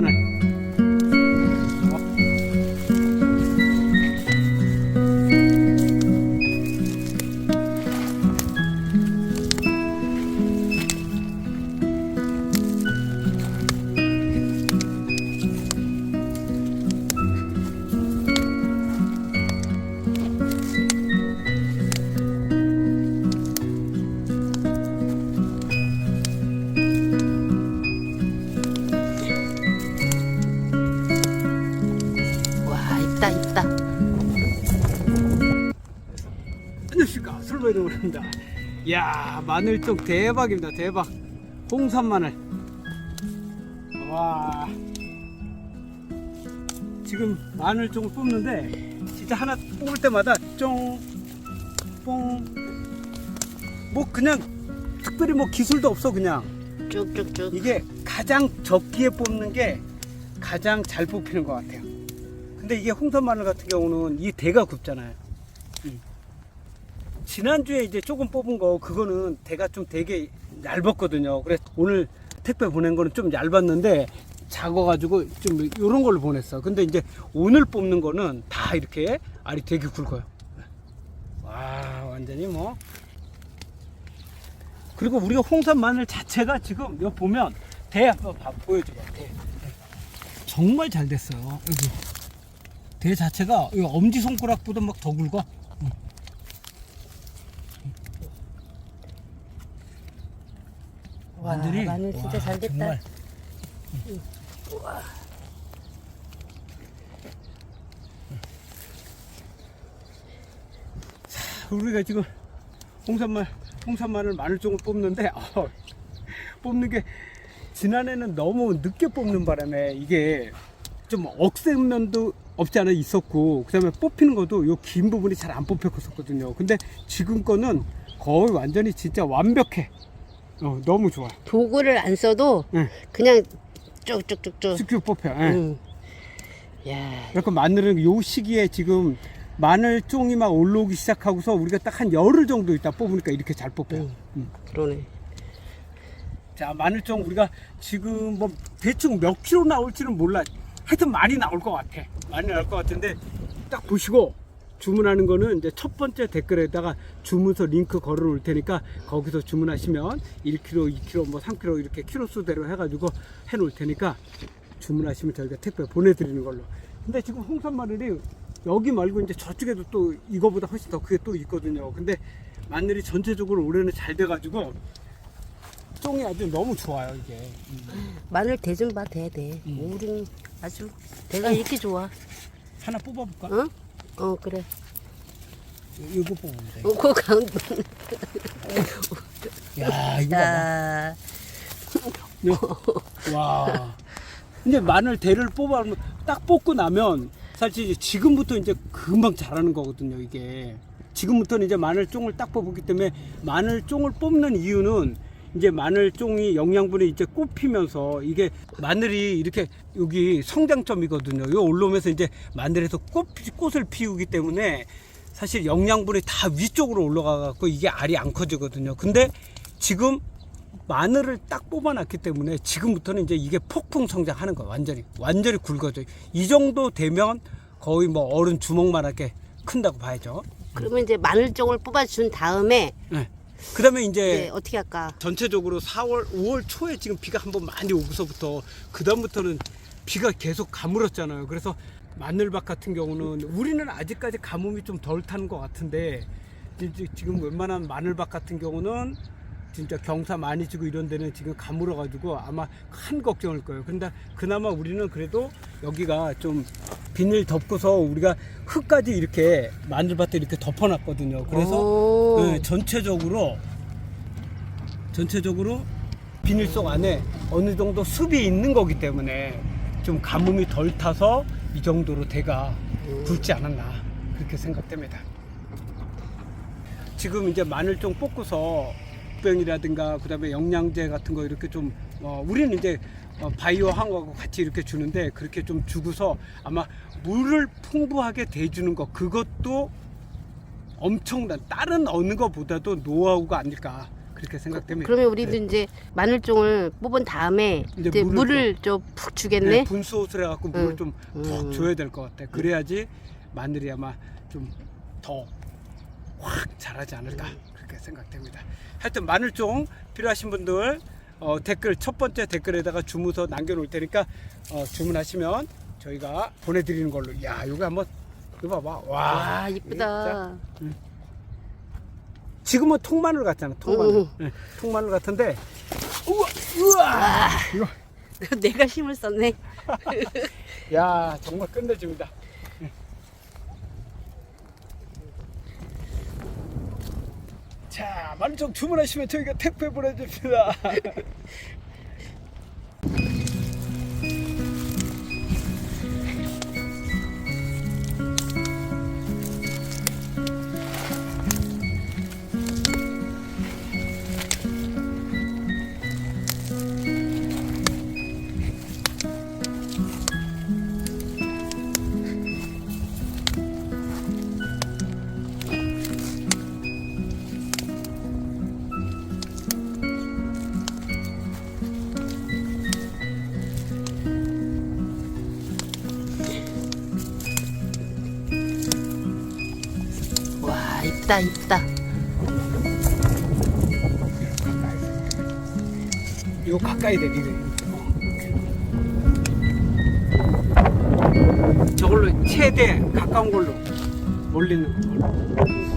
마 안녕하십니까 술배동입니다 이야 마늘종 대박입니다 대박 홍산 마늘 와 지금 마늘종을 뽑는데 진짜 하나 뽑을 때마다 쫑뽕뭐 그냥 특별히 뭐 기술도 없어 그냥 쭉쭉쭉. 이게 가장 적기에 뽑는 게 가장 잘 뽑히는 것 같아요. 근데 이게 홍선 마늘 같은 경우는 이 대가 굽잖아요. 이. 지난주에 이제 조금 뽑은 거 그거는 대가 좀 되게 얇았거든요. 그래서 오늘 택배 보낸 거는 좀 얇았는데 작아가지고 좀 이런 걸로 보냈어. 근데 이제 오늘 뽑는 거는 다 이렇게 알이 되게 굵어요. 와 완전히 뭐 그리고 우리가 홍산 마늘 자체가 지금 여기 보면 대 한번 봐, 보여줘봐 대. 정말 잘 됐어요 여기 대 자체가 이 엄지 손가락보다 막 더 굵어 응. 와, 완전히 마늘 진짜 와, 잘 됐다. 정말. 자, 우리가 지금 홍산말 홍산마늘 마늘종을 뽑는데 어, 뽑는 게 지난해는 너무 늦게 뽑는 바람에 이게 좀 억센 면도 없지 않아 있었고 그다음에 뽑히는 것도 요 긴 부분이 잘 안 뽑혔었거든요. 근데 지금 거는 거의 완전히 진짜 완벽해. 어, 너무 좋아. 도구를 안 써도 응. 그냥 쭉쭉쭉쭉. 쑥쑥 뽑혀. 예. 응. 야, 그러니까 마늘은 요 시기에 지금 마늘 종이 막 올라오기 시작하고서 우리가 딱 한 열흘 정도 있다 뽑으니까 이렇게 잘 뽑혀요. 응. 음. 그러네. 자 마늘 종 우리가 지금 뭐 대충 몇 킬로 나올지는 몰라. 하여튼 많이 나올 것 같아. 많이 나올 것 같은데 딱 보시고 주문하는 거는 이제 첫 번째 댓글에다가 주문서 링크 걸어 놓을 테니까 거기서 주문하시면 1kg, 2kg, 뭐 3kg 이렇게 키로 수대로 해가지고 해 놓을 테니까 주문하시면 저희가 택배 보내드리는 걸로. 근데 지금 홍산 마늘이 여기 말고 이제 저쪽에도 또 이거보다 훨씬 더 그게 또 있거든요. 근데 마늘이 전체적으로 올해는 잘 돼가지고 쫑이 아주 너무 좋아요 이게. 마늘 대좀 봐, 대, 대. 음. 우린 아주 대가 이렇게 좋아. 하나 뽑아볼까? 응? 어, 그래. 이거 뽑으면 돼. 어, 그 가운데. 야 이거 봐봐. 야, 와. 이제 마늘 대를 뽑아 딱 뽑고 나면 사실 이제 지금부터 이제 금방 자라는 거거든요, 이게. 지금부터는 이제 마늘 종을 딱 뽑기 때문에 마늘 종을 뽑는 이유는 이제 마늘 종이 영양분이 이제 꼽히면서 이게 마늘이 이렇게 여기 성장점이거든요. 요 올라오면서 이제 마늘에서 꽃, 꽃을 피우기 때문에 사실 영양분이 다 위쪽으로 올라가 갖고 이게 알이 안 커지거든요. 근데 지금 마늘을 딱 뽑아놨기 때문에 지금부터는 이제 이게 폭풍 성장하는 거야 완전히 완전히 굵어져 이 정도 되면 거의 뭐 어른 주먹만하게 큰다고 봐야죠 그러면 이제 마늘종을 뽑아준 다음에 네. 그 다음에 이제 이제 어떻게 할까? 전체적으로 4월 5월 초에 지금 비가 한번 많이 오고서부터 그 다음부터는 비가 계속 가물었잖아요 그래서 마늘밭 같은 경우는 우리는 아직까지 가뭄이 좀덜 타는 것 같은데 이제 지금 웬만한 마늘밭 같은 경우는 진짜 경사 많이 지고 이런 데는 지금 가물어 가지고 아마 큰 걱정일 거예요. 근데 그나마 우리는 그래도 여기가 좀 비닐 덮고서 우리가 흙까지 이렇게 마늘밭에 이렇게 덮어놨거든요. 그래서 오. 네, 전체적으로 전체적으로 비닐 속 안에 어느 정도 습이 있는 거기 때문에 좀 가뭄이 덜 타서 이 정도로 대가 굵지 않았나 그렇게 생각됩니다. 지금 이제 마늘 좀 뽑고서 병이라든가 그다음에 영양제 같은 거 이렇게 좀 어, 우리는 이제 어, 바이오 항하고 같이 이렇게 주는데 그렇게 좀 주고서 아마 물을 풍부하게 대주는 거 그것도 엄청난 다른 어느 것보다도 노하우가 아닐까 그렇게 생각됩니다. 그러면 우리도 이제 마늘종을 뽑은 다음에 이제 이제, 물을 물을 좀푹 주겠네. 네, 분수옷을 해갖고 물을 응. 좀푹 음. 줘야 될 것 같아. 그래야지 마늘이 아마 좀 더 확 자라지 않을까 그렇게 생각됩니다. 하여튼 마늘종 필요하신 분들 어, 댓글 첫 번째 댓글에다가 주문서 남겨놓을 테니까 어, 주문하시면 저희가 보내드리는 걸로. 야, 이거 한번 이거 봐봐. 와, 와 이쁘다. 지금은 통마늘 같잖아. 통마늘. 응. 네, 통마늘 같은데. 우와, 우와. 이거 내가 힘을 썼네. 야 정말 끝내줍니다. 네. 자 만족 주문하시면 저희가 택배 보내줍니다. 와 이쁘다 이쁘다. 이거 가까이 대리래. 저걸로 최대 가까운 걸로 몰리는 걸로.